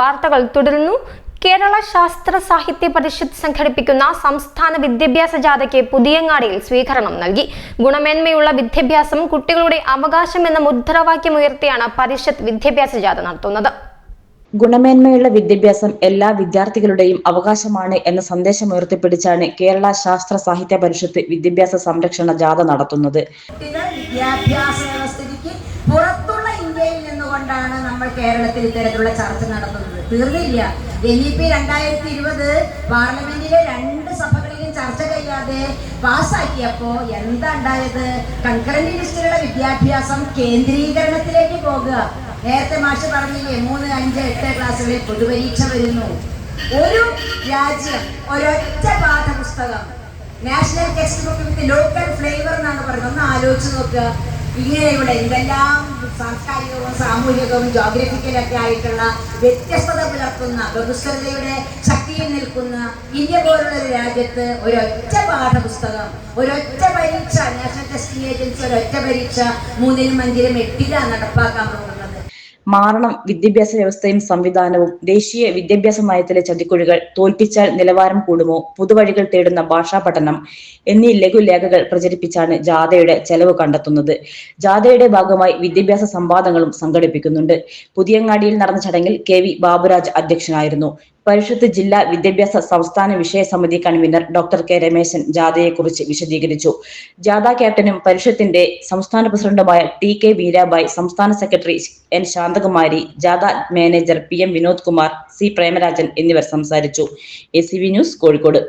വാർത്തകൾ തുടരുന്നു. കേരള ശാസ്ത്ര സാഹിത്യ പരിഷത്ത് സംഘടിപ്പിക്കുന്ന സംസ്ഥാന വിദ്യാഭ്യാസ ജാഥയ്ക്ക് പുതിയങ്ങാടിയിൽ സ്വീകരണം നൽകി. ഗുണമേന്മയുള്ള വിദ്യാഭ്യാസം കുട്ടികളുടെ അവകാശം എന്ന മുദ്രാവാക്യം ഉയർത്തിയാണ് പരിഷത്ത് വിദ്യാഭ്യാസ ജാഥ നടത്തുന്നത്. ഗുണമേന്മയുള്ള വിദ്യാഭ്യാസം എല്ലാ വിദ്യാർത്ഥികളുടെയും അവകാശമാണ് എന്ന സന്ദേശം ഉയർത്തിപ്പിടിച്ചാണ് കേരള ശാസ്ത്ര സാഹിത്യ പരിഷത്ത് വിദ്യാഭ്യാസ സംരക്ഷണ ജാഥ നടത്തുന്നത്. വിദ്യാഭ്യാസ വ്യവസ്ഥയ്ക്ക് പുറത്തുള്ള ഇന്ത്യയിൽ നിന്നുകൊണ്ടാണ് നമ്മൾ കേരളത്തിൽ ഇത്തരത്തിലുള്ള ചർച്ച നടത്തുന്നത്. തീർന്നില്ല. എൻ ഇ പി രണ്ടായിരത്തി ഇരുപത് പാർലമെന്റിലെ രണ്ട് സഭകളിലും ചർച്ച കഴിയാതെ പാസ്സാക്കിയപ്പോ എന്താ ഉണ്ടായത്? കൺകറന്റ് ലിസ്റ്റിലുള്ള വിദ്യാഭ്യാസം കേന്ദ്രീകരണത്തിലേക്ക് പോകുക. നേരത്തെ മാഷ് പറഞ്ഞില്ലേ മൂന്ന് അഞ്ച് എട്ട് ക്ലാസ്സുകളിൽ പൊതുപരീക്ഷ വരുന്നു. ഒരു രാജ്യം ഒരൊറ്റ പാഠപുസ്തകം. National text book with local flavour എന്നാണ് പറയുന്നത്. ഒന്ന് ആലോചിച്ച് നോക്കുക. ഇങ്ങനെയുള്ള എന്തെല്ലാം സാംസ്കാരികവും സാമൂഹികവും ജോഗ്രഫിക്കലൊക്കെ ആയിട്ടുള്ള വ്യത്യസ്തത പുലർത്തുന്ന ബഹുസ്വരതയുടെ ശക്തിയിൽ നിൽക്കുന്ന ഇന്ത്യ പോലുള്ള ഒരു രാജ്യത്ത് ഒരൊറ്റ പാഠപുസ്തകം ഒരൊറ്റ പരീക്ഷ നാഷണൽ ടെസ്റ്റിംഗ് ഏജൻസി ഒരൊറ്റ പരീക്ഷ മൂന്നിലും അഞ്ചിലും എട്ടിലാണ് നടപ്പാക്കാൻ പോകുന്നത്. മാറണം വിദ്യാഭ്യാസ വ്യവസ്ഥയും സംവിധാനവും. ദേശീയ വിദ്യാഭ്യാസ നയത്തിലെ ചതിക്കുഴികൾ തോൽപ്പിച്ചാൽ നിലവാരം കൂടുമോ? പുതുവഴികൾ തേടുന്ന ഭാഷാ പഠനം എന്നീ ലഘുലേഖകൾ പ്രചരിപ്പിച്ചാണ് ജാഥയുടെ ചെലവ് കണ്ടെത്തുന്നത്. ജാഥയുടെ ഭാഗമായി വിദ്യാഭ്യാസ സംവാദങ്ങളും സംഘടിപ്പിക്കുന്നുണ്ട്. പുതിയങ്ങാടിയിൽ നടന്ന ചടങ്ങിൽ കെ വി ബാബുരാജ് അധ്യക്ഷനായിരുന്നു. പരിഷത്ത് ജില്ലാ വിദ്യാഭ്യാസ സംസ്ഥാന വിഷയ സമിതി കൺവീനർ ഡോക്ടർ കെ രമേശൻ ജാഥയെക്കുറിച്ച് വിശദീകരിച്ചു. ജാഥ ക്യാപ്റ്റനും പരിഷത്തിന്റെ സംസ്ഥാന പ്രസിഡന്റുമായ ടി കെ വീരാബായ് സംസ്ഥാന സെക്രട്ടറി എൻ ശാന്തകുമാരി ജാഥ manager P M Vinod Kumar C Premarajan എന്നിവർ സംസാരിച്ചു. A news Kozhikode.